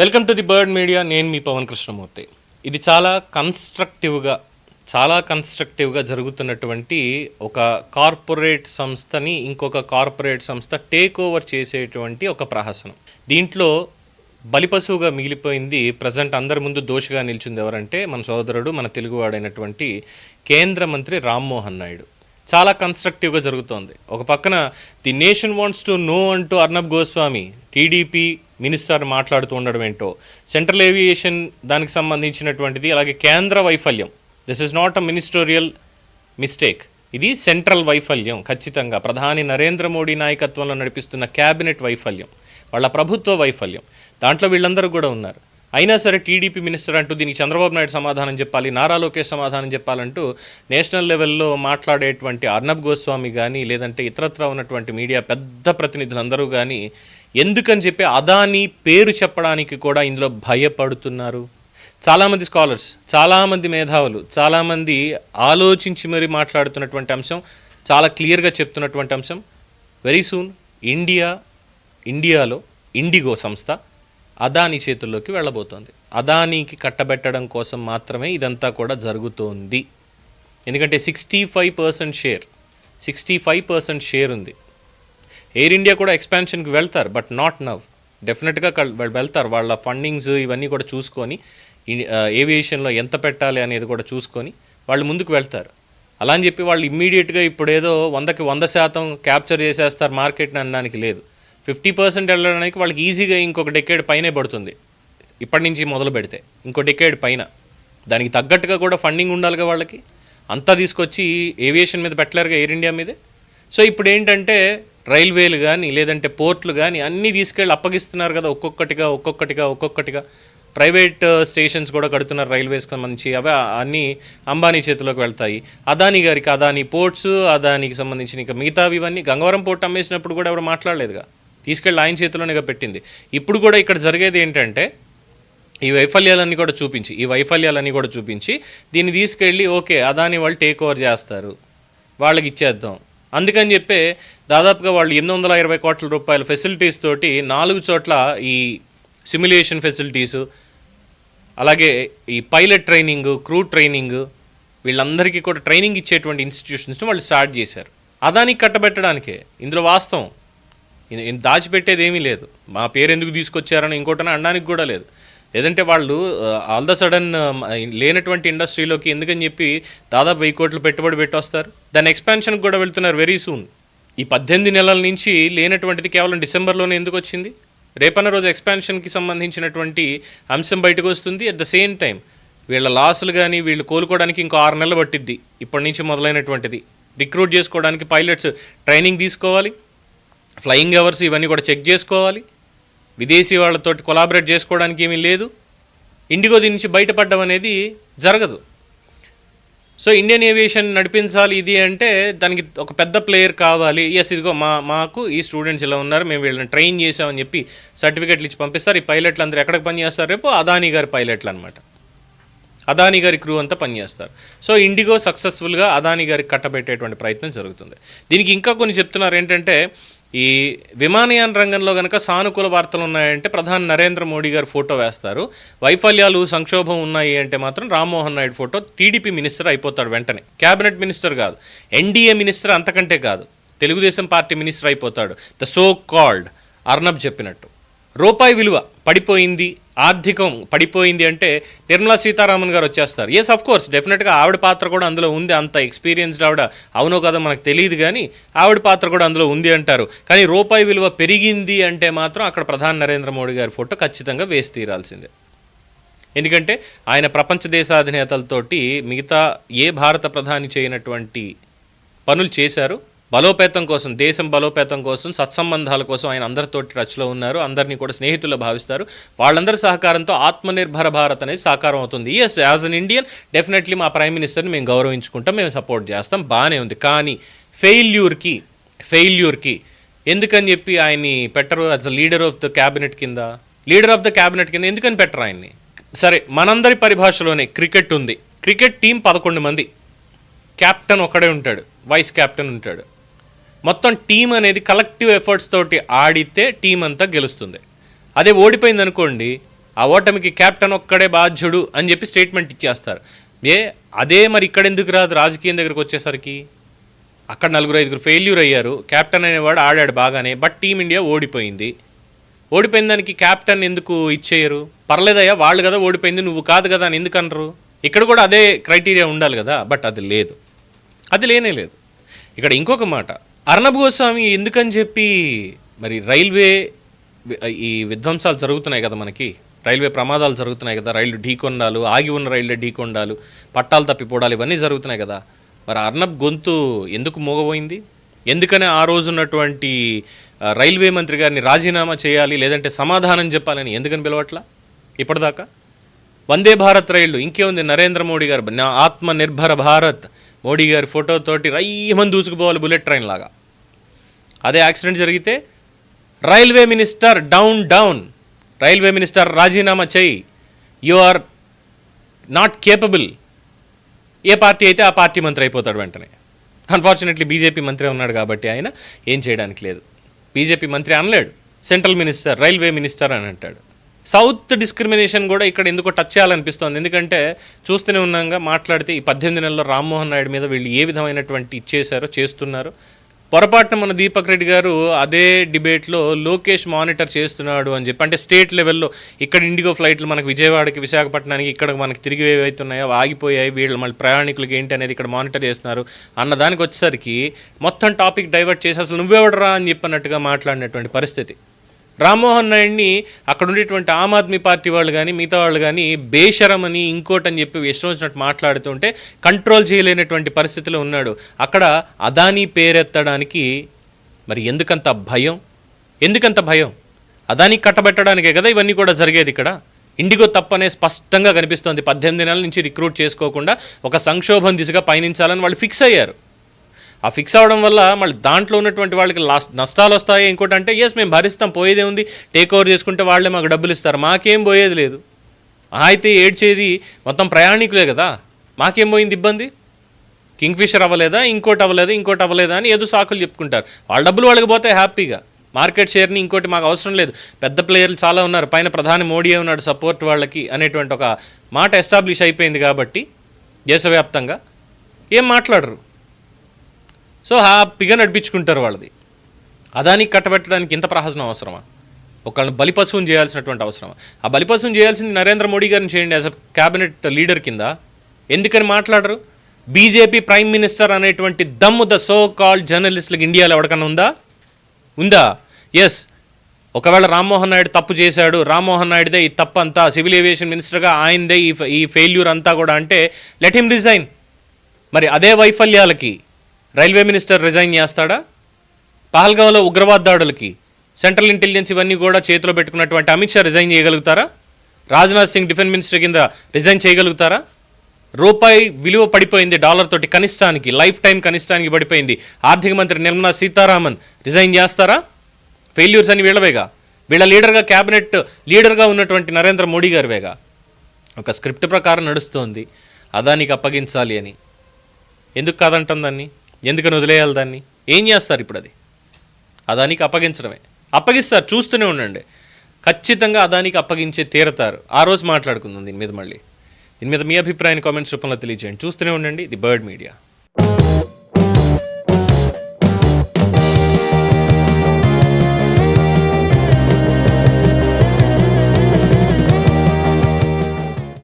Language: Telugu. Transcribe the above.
Welcome to the bird media. నేను మీ పవన్ కృష్ణమూర్తి. ఇది చాలా కన్స్ట్రక్టివ్గా చాలా కన్స్ట్రక్టివ్గా జరుగుతున్నటువంటి ఒక కార్పొరేట్ సంస్థని ఇంకొక కార్పొరేట్ సంస్థ టేక్ ఓవర్ చేసేటువంటి ఒక ప్రహసనం. దీంట్లో బలిపశువుగా మిగిలిపోయింది ప్రజెంట్ అందరి ముందు దోషిగా నిలిచింది ఎవరంటే మన సోదరుడు మన తెలుగువాడైనటువంటి కేంద్ర మంత్రి రామ్మోహన్ నాయుడు. చాలా కన్స్ట్రక్టివ్గా జరుగుతోంది. ఒక పక్కన the nation wants to know అంటూ అర్నబ్ గోస్వామి టీడీపీ మినిస్టర్ మాట్లాడుతూ ఉండడం ఏంటో. సెంట్రల్ ఏవియేషన్ దానికి సంబంధించినటువంటిది అలాగే కేంద్ర వైఫల్యం. This is not a ministerial mistake ఇది సెంట్రల్ వైఫల్యం ఖచ్చితంగా. ప్రధాని నరేంద్ర మోడీ నాయకత్వంలో నడిపిస్తున్న క్యాబినెట్ వైఫల్యం వాళ్ళ ప్రభుత్వ వైఫల్యం. దాంట్లో వీళ్ళందరూ కూడా ఉన్నారు. అయినా సరే టీడీపీ మినిస్టర్ అంటూ దీనికి చంద్రబాబు నాయుడు సమాధానం చెప్పాలి నారా లోకేష్ సమాధానం చెప్పాలంటూ నేషనల్ లెవెల్లో మాట్లాడేటువంటి అర్నబ్ గోస్వామి కానీ లేదంటే ఇతరత్ర ఉన్నటువంటి మీడియా పెద్ద ప్రతినిధులందరూ కానీ ఎందుకని చెప్పి అదాని పేరు చెప్పడానికి కూడా ఇందులో భయపడుతున్నారు. చాలామంది స్కాలర్స్ చాలామంది మేధావులు చాలామంది ఆలోచించి మరి మాట్లాడుతున్నటువంటి అంశం చాలా క్లియర్గా చెప్తున్నటువంటి అంశం. వెరీ సూన్ ఇండియా ఇండియాలో ఇండిగో సంస్థ అదాని చేతుల్లోకి వెళ్ళబోతోంది. అదానీకి కట్టబెట్టడం కోసం మాత్రమే ఇదంతా కూడా జరుగుతోంది. ఎందుకంటే sixty five percent share sixty five percent share ఉంది. ఎయిర్ ఇండియా కూడా ఎక్స్పాన్షన్కి వెళ్తారు బట్ నాట్ నవ్ డెఫినెట్గా వెళ్తారు. వాళ్ళ ఫండింగ్స్ ఇవన్నీ కూడా చూసుకొని ఏవియేషన్లో ఎంత పెట్టాలి అనేది కూడా చూసుకొని వాళ్ళు ముందుకు వెళ్తారు. అలా అని చెప్పి వాళ్ళు ఇమ్మీడియట్గా ఇప్పుడు ఏదో వందకి వంద శాతం క్యాప్చర్ చేసేస్తారు మార్కెట్ని అనడానికి లేదు. ఫిఫ్టీ పర్సెంట్ వెళ్ళడానికి వాళ్ళకి ఈజీగా ఇంకొక డెకేడ్ పైనే పడుతుంది. ఇప్పటి నుంచి మొదలు పెడితే ఇంకో డెకేడ్ పైన. దానికి తగ్గట్టుగా కూడా ఫండింగ్ ఉండాలిగా వాళ్ళకి. అంతా తీసుకొచ్చి ఏవియేషన్ మీద పెట్టలేరుగా ఎయిర్ ఇండియా మీదే. సో ఇప్పుడు ఏంటంటే రైల్వేలు కానీ లేదంటే పోర్ట్లు కానీ అన్నీ తీసుకెళ్ళి అప్పగిస్తున్నారు కదా ఒక్కొక్కటిగా ఒక్కొక్కటిగా ఒక్కొక్కటిగా. ప్రైవేట్ uh, స్టేషన్స్ కూడా కడుతున్నారు రైల్వేస్కి సంబంధించి. అవి అన్నీ అంబానీ చేతిలోకి వెళ్తాయి. అదానీ గారికి అదానీ పోర్ట్స్ అదానికి సంబంధించిన ఇంకా మిగతావి ఇవన్నీ. గంగవరం పోర్ట్ అమ్మేసినప్పుడు కూడా ఎవరు మాట్లాడలేదుగా. తీసుకెళ్ళి ఆయన చేతిలోనేగా పెట్టింది. ఇప్పుడు కూడా ఇక్కడ జరిగేది ఏంటంటే ఈ వైఫల్యాలన్నీ కూడా చూపించి ఈ వైఫల్యాలన్నీ కూడా చూపించి దీన్ని తీసుకెళ్ళి ఓకే అదాని వాళ్ళు టేక్ ఓవర్ చేస్తారు. వాళ్ళకి ఇచ్చేద్దాం. అందుకని చెప్పే దాదాపుగా వాళ్ళు ఎనిమిది వందల ఇరవై కోట్ల రూపాయల ఫెసిలిటీస్ తోటి నాలుగు చోట్ల ఈ సిమ్యులేషన్ ఫెసిలిటీస్ అలాగే ఈ పైలట్ ట్రైనింగ్ క్రూ ట్రైనింగ్ వీళ్ళందరికీ కూడా ట్రైనింగ్ ఇచ్చేటువంటి ఇన్స్టిట్యూషన్స్ని వాళ్ళు స్టార్ట్ చేశారు. అదానికి కట్టబెట్టడానికే. ఇందులో వాస్తవం. దాచిపెట్టేది ఏమీ లేదు. మా పేరు ఎందుకు తీసుకొచ్చారని ఇంకోటని అనడానికి కూడా లేదు. లేదంటే వాళ్ళు ఆల్ ద సడన్ లేనటువంటి ఇండస్ట్రీలోకి ఎందుకని చెప్పి దాదాపు వెయ్యి కోట్లు పెట్టుబడి పెట్టొస్తారు. దాని ఎక్స్పాన్షన్కి కూడా వెళ్తున్నారు వెరీ సూన్ ఈ పద్దెనిమిది నెలల నుంచి లేనటువంటిది కేవలం డిసెంబర్లోనే ఎందుకు వచ్చింది? రేపన్న రోజు ఎక్స్పాన్షన్కి సంబంధించినటువంటి అంశం బయటకు వస్తుంది. అట్ ద సేమ్ టైం వీళ్ళ లాసులు కానీ వీళ్ళు కోలుకోవడానికి ఇంకో ఆరు నెలలు పట్టిద్ది. ఇప్పటి నుంచి మొదలైనటువంటిది. రిక్రూట్ చేసుకోవడానికి పైలట్స్ ట్రైనింగ్ తీసుకోవాలి. ఫ్లయింగ్ అవర్స్ ఇవన్నీ కూడా చెక్ చేసుకోవాలి. విదేశీ వాళ్ళతోటి కొలాబరేట్ చేసుకోవడానికి ఏమీ లేదు. ఇండిగో దీని నుంచి బయటపడడం అనేది జరగదు. సో ఇండియన్ ఏవియేషన్ నడిపించాలి ఇది అంటే దానికి ఒక పెద్ద ప్లేయర్ కావాలి. ఎస్ ఇదిగో మా మాకు ఈ స్టూడెంట్స్ ఇలా ఉన్నారు మేము వీళ్ళని ట్రైన్ చేసామని చెప్పి సర్టిఫికెట్లు ఇచ్చి పంపిస్తారు. ఈ పైలట్లు అందరూ ఎక్కడికి పనిచేస్తారు రేపు అదానీ గారి పైలట్లు అనమాట అదానీ గారి క్రూ అంతా పనిచేస్తారు సో ఇండిగో సక్సెస్ఫుల్గా అదానీ గారికి కట్టబెట్టేటువంటి ప్రయత్నం జరుగుతుంది. దీనికి ఇంకా కొన్ని చెప్తున్నారు ఏంటంటే ఈ విమానయాన రంగంలో కనుక సానుకూల వార్తలు ఉన్నాయంటే ప్రధాని నరేంద్ర మోడీ గారు ఫోటో వేస్తారు. వైఫల్యాలు సంక్షోభం ఉన్నాయి అంటే మాత్రం Rammohan Naidu photo TDP minister అయిపోతాడు వెంటనే. క్యాబినెట్ మినిస్టర్ కాదు. ఎన్డీఏ మినిస్టర్ అంతకంటే కాదు. తెలుగుదేశం పార్టీ మినిస్టర్ అయిపోతాడు. ద సో కాల్డ్ అర్నబ్ చెప్పినట్టు. రూపాయి విలువ పడిపోయింది. ఆర్థికం పడిపోయింది అంటే నిర్మలా సీతారామన్ గారు వచ్చేస్తారు. ఎస్ అఫ్ కోర్స్ డెఫినెట్గా ఆవిడ పాత్ర కూడా అందులో ఉంది. అంత ఎక్స్పీరియన్స్డ్ ఆవిడ అవునో కదా మనకు తెలియదు కానీ ఆవిడ పాత్ర కూడా అందులో ఉంది అంటారు. కానీ రూపాయి విలువ పెరిగింది అంటే మాత్రం అక్కడ ప్రధాని నరేంద్ర మోడీ గారి ఫోటో ఖచ్చితంగా వేసి తీరాల్సిందే. ఎందుకంటే ఆయన ప్రపంచ దేశాధినేతలతోటి మిగతా ఏ భారత ప్రధాని చేయనటువంటి పనులు చేశారు బలోపేతం కోసం దేశం బలోపేతం కోసం సత్సంబంధాల కోసం ఆయన అందరితోటి టచ్లో ఉన్నారు. అందరినీ కూడా స్నేహితులు భావిస్తారు. వాళ్ళందరి సహకారంతో ఆత్మనిర్భర భారత్ అనేది సాకారం అవుతుంది. Yes as an Indian definitely మా ప్రైమ్ మినిస్టర్ని మేము గౌరవించుకుంటాం మేము సపోర్ట్ చేస్తాం. బాగానే ఉంది. కానీ ఫెయిల్యూర్కి ఫెయిల్యూర్కి ఎందుకని చెప్పి ఆయన్ని పెట్టరు? As a leader of the cabinet కింద లీడర్ ఆఫ్ ద క్యాబినెట్ కింద ఎందుకని పెట్టరు ఆయన్ని? సరే మనందరి పరిభాషలోనే క్రికెట్ ఉంది. క్రికెట్ టీం పదకొండు మంది. కెప్టెన్ ఒక్కడే ఉంటాడు. వైస్ కెప్టెన్ ఉంటాడు. మొత్తం టీం అనేది కలెక్టివ్ ఎఫర్ట్స్ తోటి ఆడితే టీం అంతా గెలుస్తుంది. అదే ఓడిపోయింది అనుకోండి ఆ ఓటమికి కెప్టెన్ ఒక్కడే బాధ్యుడు అని చెప్పి స్టేట్మెంట్ ఇచ్చేస్తారు. ఏ అదే మరి ఇక్కడ ఎందుకు రాదు? రాజకీయం దగ్గరకు వచ్చేసరికి. అక్కడ నలుగురు ఐదుగురు ఫెయిల్యూర్ అయ్యారు. కెప్టెన్ అనేవాడు ఆడాడు బాగానే బట్ టీమిండియా ఓడిపోయింది. ఓడిపోయిన దానికి కెప్టెన్ ఎందుకు ఇచ్చేయరు? పర్లేదయ్యా వాళ్ళు కదా ఓడిపోయింది నువ్వు కాదు కదా అని ఎందుకు అనరు? ఇక్కడ కూడా అదే క్రైటీరియా ఉండాలి కదా బట్ అది లేదు. అది లేనే లేదు. ఇక్కడ ఇంకొక మాట అర్ణబ్ గోస్వామి ఎందుకని చెప్పి మరి రైల్వే ఈ విధ్వంసాలు జరుగుతున్నాయి కదా మనకి. రైల్వే ప్రమాదాలు జరుగుతున్నాయి కదా. రైళ్ళు ఢీకొండాలు ఆగి ఉన్న రైళ్ళే ఢీకొండాలు పట్టాలు తప్పిపోవడాలు ఇవన్నీ జరుగుతున్నాయి కదా. మరి అర్ణబ్ గొంతు ఎందుకు మోగబోయింది? ఎందుకనే ఆ రోజున్నటువంటి రైల్వే మంత్రి గారిని రాజీనామా చేయాలి లేదంటే సమాధానం చెప్పాలని ఎందుకని పిలవట్లా? ఇప్పటిదాకా? వందే భారత్ రైళ్ళు ఇంకేముంది నరేంద్ర మోడీ గారు? ఆత్మ నిర్భర భారత్ మోడీ గారి ఫోటోతోటి రయ్యమని దూసుకుపోవాలి బుల్లెట్ ట్రైన్ లాగా. అదే యాక్సిడెంట్ జరిగితే railway minister down down. Railway minister రాజీనామా చేయి. You are not capable. A party అయితే ఆ పార్టీ మంత్రి అయిపోతాడు వెంటనే. అన్ఫార్చునేట్లీ బీజేపీ మంత్రి ఉన్నాడు కాబట్టి ఆయన ఏం చేయడానికి లేదు. బీజేపీ మంత్రి అనలేడు. సెంట్రల్ మినిస్టర్ రైల్వే మినిస్టర్ అని అంటాడు. సౌత్ డిస్క్రిమినేషన్ కూడా ఇక్కడ ఎందుకో టచ్ చేయాలనిపిస్తోంది. ఎందుకంటే చూస్తూనే ఉన్నాగా మాట్లాడితే ఈ పద్దెనిమిది నెలల్లో రామ్మోహన్ నాయుడు మీద వీళ్ళు ఏ విధమైనటువంటి ఇచ్చేశారో చేస్తున్నారు. పొరపాటున మన దీపక్ రెడ్డి గారు అదే డిబేట్లో లోకేష్ మానిటర్ చేస్తున్నాడు అని చెప్పి అంటే స్టేట్ లెవెల్లో ఇక్కడ ఇండిగో ఫ్లైట్లు మనకు విజయవాడకి విశాఖపట్నానికి ఇక్కడ మనకి తిరిగి ఏవైతున్నాయో ఆగిపోయాయి వీళ్ళు మళ్ళీ ప్రయాణికులకి ఏంటి అనేది ఇక్కడ మానిటర్ చేస్తున్నారు అన్న దానికి వచ్చేసరికి మొత్తం టాపిక్ డైవర్ట్ చేసి అసలు నువ్వెవడరా అని చెప్పినట్టుగా మాట్లాడినటువంటి పరిస్థితి. రామ్మోహన్ నాయుడిని అక్కడ ఉండేటువంటి ఆమ్ ఆద్మీ పార్టీ వాళ్ళు కానీ మిగతా వాళ్ళు కానీ బేషరమని అని చెప్పి ఇష్టం వచ్చినట్టు మాట్లాడుతుంటే కంట్రోల్ చేయలేనటువంటి పరిస్థితిలో ఉన్నాడు. అక్కడ అదానీ పేరెత్తడానికి మరి ఎందుకంత భయం? ఎందుకంత భయం? అదానీ కట్టబెట్టడానికే కదా ఇవన్నీ కూడా జరిగేది ఇక్కడ? ఇండిగో తప్పనే స్పష్టంగా కనిపిస్తోంది. పద్దెనిమిది నెలల నుంచి రిక్రూట్ చేసుకోకుండా ఒక సంక్షోభం దిశగా పయనించాలని వాళ్ళు ఫిక్స్ అయ్యారు. ఆ ఫిక్స్ అవడం వల్ల మళ్ళీ దాంట్లో ఉన్నటువంటి వాళ్ళకి లాస్ నష్టాలు వస్తాయి? ఇంకోటి అంటే ఎస్ మేము భరిస్తాం పోయేదే ఉంది. టేక్ ఓవర్ చేసుకుంటే వాళ్ళే మాకు డబ్బులు ఇస్తారు. మాకేం పోయేది లేదు. అయితే ఏడ్చేది మొత్తం ప్రయాణికులే కదా. మాకేం పోయింది ఇబ్బంది? కింగ్ఫిషర్ అవ్వలేదా? ఇంకోటి అవ్వలేదా? ఇంకోటి అవ్వలేదా అని ఏదో సాకులు చెప్పుకుంటారు. వాళ్ళ డబ్బులు వాళ్ళకి పోతే హ్యాపీగా. మార్కెట్ షేర్ని ఇంకోటి మాకు అవసరం లేదు. పెద్ద ప్లేయర్లు చాలా ఉన్నారు. పైన ప్రధాని మోడీ ఉన్నాడు సపోర్ట్ వాళ్ళకి అనేటువంటి ఒక మాట ఎస్టాబ్లిష్ అయిపోయింది కాబట్టి దేశవ్యాప్తంగా. ఏం మాట్లాడరు? సో హ్యాపీగా నడిపించుకుంటారు వాళ్ళది. అదానికి కట్టబెట్టడానికి ఇంత ప్రహసనం అవసరమా? ఒకళ్ళని బలిపశువుని చేయాల్సినటువంటి అవసరమా? ఆ బలిపశువుని చేయాల్సింది నరేంద్ర మోడీ గారిని చేయండి యాజ్ అ క్యాబినెట్ లీడర్ కింద. ఎందుకని మాట్లాడరు? బీజేపీ ప్రైమ్ మినిస్టర్ అనేటువంటి దమ్ము ద సో కాల్డ్ జర్నలిస్టులకు ఇండియాలో ఎవరికన్నా ఉందా? ఉందా? ఎస్ ఒకవేళ రామ్మోహన్ నాయుడు తప్పు చేశాడు రామ్మోహన్ నాయుడుదే ఈ తప్పు అంతా సివిల్ ఏవియేషన్ మినిస్టర్గా ఆయనదే ఈ ఈ ఫెయిల్యూర్ అంతా కూడా అంటే లెట్ హిమ్ రిజైన్ మరి అదే వైఫల్యాలకి రైల్వే మినిస్టర్ రిజైన్ చేస్తాడా? పహల్గాంలో ఉగ్రవాద దాడులకి సెంట్రల్ ఇంటెలిజెన్స్ ఇవన్నీ కూడా చేతిలో పెట్టుకున్నటువంటి అమిత్ షా రిజైన్ చేయగలుగుతారా? రాజ్నాథ్ సింగ్ డిఫెన్స్ మినిస్టర్ కింద రిజైన్ చేయగలుగుతారా? రూపాయి విలువ పడిపోయింది డాలర్ తోటి కనిష్టానికి లైఫ్ టైం కనిష్టానికి పడిపోయింది. ఆర్థిక మంత్రి నిర్మలా సీతారామన్ రిజైన్ చేస్తారా? ఫెయిల్యూర్స్ అని వీళ్ళవేగా? వీళ్ళ లీడర్గా క్యాబినెట్ లీడర్గా ఉన్నటువంటి నరేంద్ర మోడీ గారివేగా? ఒక స్క్రిప్ట్ ప్రకారం నడుస్తోంది. అదానికి అప్పగించాలి అని. ఎందుకు కాదంటాం దాన్ని? ఎందుకని వదిలేయాలి దాన్ని? ఏం చేస్తారు ఇప్పుడు అది? అదానికి అప్పగించడమే. అప్పగిస్తారు చూస్తూనే ఉండండి. ఖచ్చితంగా అదానికి అప్పగించే తీరతారు. ఆ రోజు మాట్లాడుకుందాం దీని మీద మళ్ళీ. దీని మీద మీ అభిప్రాయాన్ని కామెంట్స్ రూపంలో తెలియజేయండి. చూస్తూనే ఉండండి. The bird media.